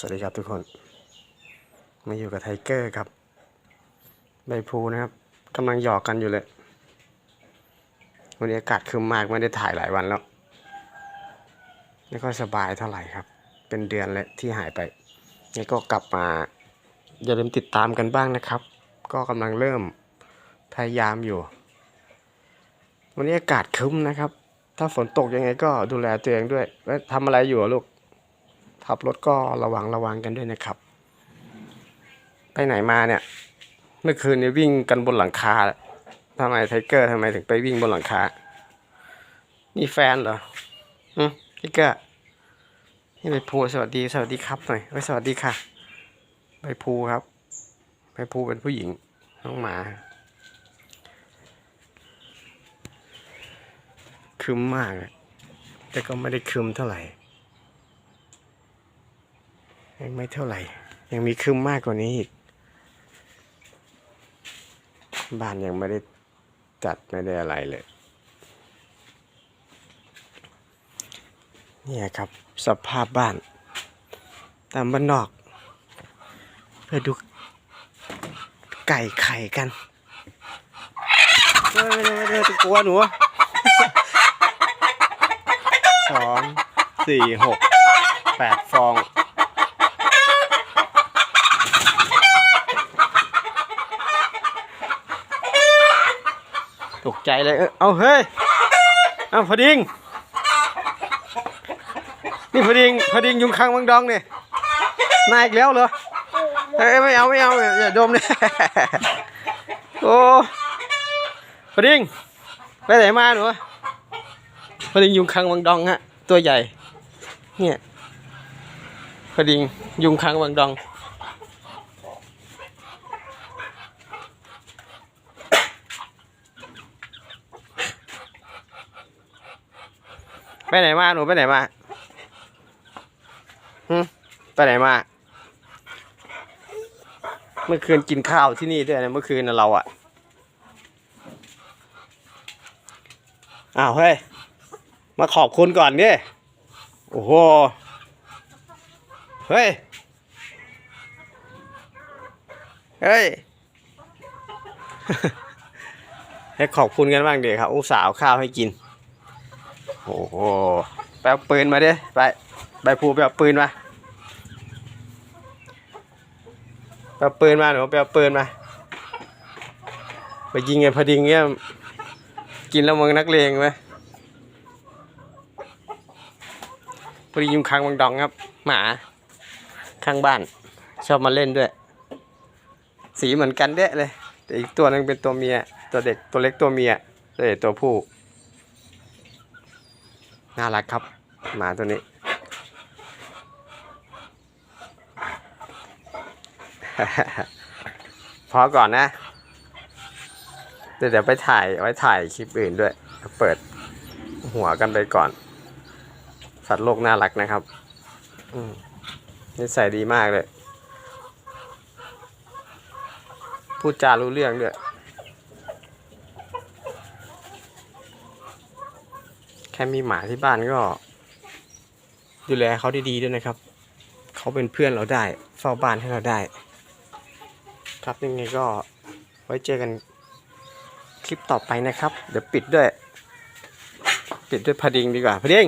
สวัสดีครับทุกคน มาอยู่กับไทเกอร์ครับ ใบพลูนะครับกำลังหยอกกันอยู่เลย วันนี้อากาศครึมมากไม่ได้ถ่ายหลายวันแล้ว ไม่ค่อยสบายเท่าไหร่ครับ เป็นเดือนแล้วที่หายไปนี่ก็กลับมา อย่าลืมติดตามกันบ้างนะครับ ก็กำลังเริ่มพยายามอยู่ วันนี้อากาศครึ้มนะครับ ถ้าฝนตกยังไงก็ดูแลตัวเองด้วยแล้วทำอะไรอยู่ลูก ขับรถก็ระวังระวังกันด้วยนะครับ ไปไหนมาเนี่ย เมื่อคืนเนี้วิ่งกันบนหลังคาทำไมไทเกอร์ทำไมถึงไปวิ่งบนหลังคา นี่แฟนเหรออืมไทเกอร์นี่ใบพูสวัสดีสวัสดีครับหน่อยไว้สวัสดีค่ะ ใบพูครับ ใบพูเป็นผู้หญิงน้องหมาคึมมากแต่ก็ไม่ได้คึมเท่าไหร่ ยังไม่เท่าไหร่ ยังมีคึมมากกว่านี้อีก บ้านยังไม่ได้จัดไม่ได้อะไรเลย เนี่ยครับสภาพบ้าน ตามบ้านนอกไปดูไก่ไข่กันไม่ได้ไม่ได้กลัวหนูสองสี่หกแปดฟอง ตกใจเลย เออเอาเฮ้ย เอาพอดิง นี่พอดิงพอดิงยุงคังวังดองเนี่ยนายอีกแล้วเหรอเฮ้ยไม่เอาไม่เอาอย่าดมเลยโอ้พอดิง ไปไหนมาหนูพอดิงยุงคังวังดองฮะตัวใหญ่ เนี่ยพอดิงยุงคังวังดอง ไปไหนมาหนูไปไหนมาหึไปไหนมา เมื่อคืนกินข้าวที่นี่ด้วยนะเมื่อคืนนะเราอะอ้าวเฮ้ย มาขอบคุณก่อนดิโอ้โห เฮ้ย เฮ้ย ให้ขอบคุณกันบ้างเด็กครับอุตส่าห์เอาข้าวให้กิน โอ้โหไปเอาปืนมาดิไปใบภูไปเอาปืนมาไปเอาปืนมาหนูไปเอาปืนมาไปยิงไงพอดีเงี้ยกินแล้วมึงนักเลงไหมพอดียุงคังบังดองครับ หมาข้างบ้าน ชอบมาเล่นด้วย สีเหมือนกันเด้เลย แต่อีกตัวหนึงเป็นตัวเมีย ตัวเด็กตัวเล็กตัวเมียตัวเด็กตัวผู้ น่ารักครับ หมาตัวนี้ พอก่อนนะ เดี๋ยวเดี๋ยวไปถ่ายไว้ถ่ายคลิปอื่นด้วย เปิดหัวกันไปก่อน สัตว์โลกน่ารักนะครับอืมนิสัยดีมากเลย พูดจารู้เรื่องด้วย ค่มีหมาที่บ้านก็ ดูแลเขาดีๆด้วยนะครับ เขาเป็นเพื่อนเราได้ เฝ้าบ้านให้เราได้ ครับยังไงก็ไว้เจอกันคลิปต่อไปนะครับ เดี๋ยวปิดด้วย ปิดด้วยพดิงดีกว่าพดิง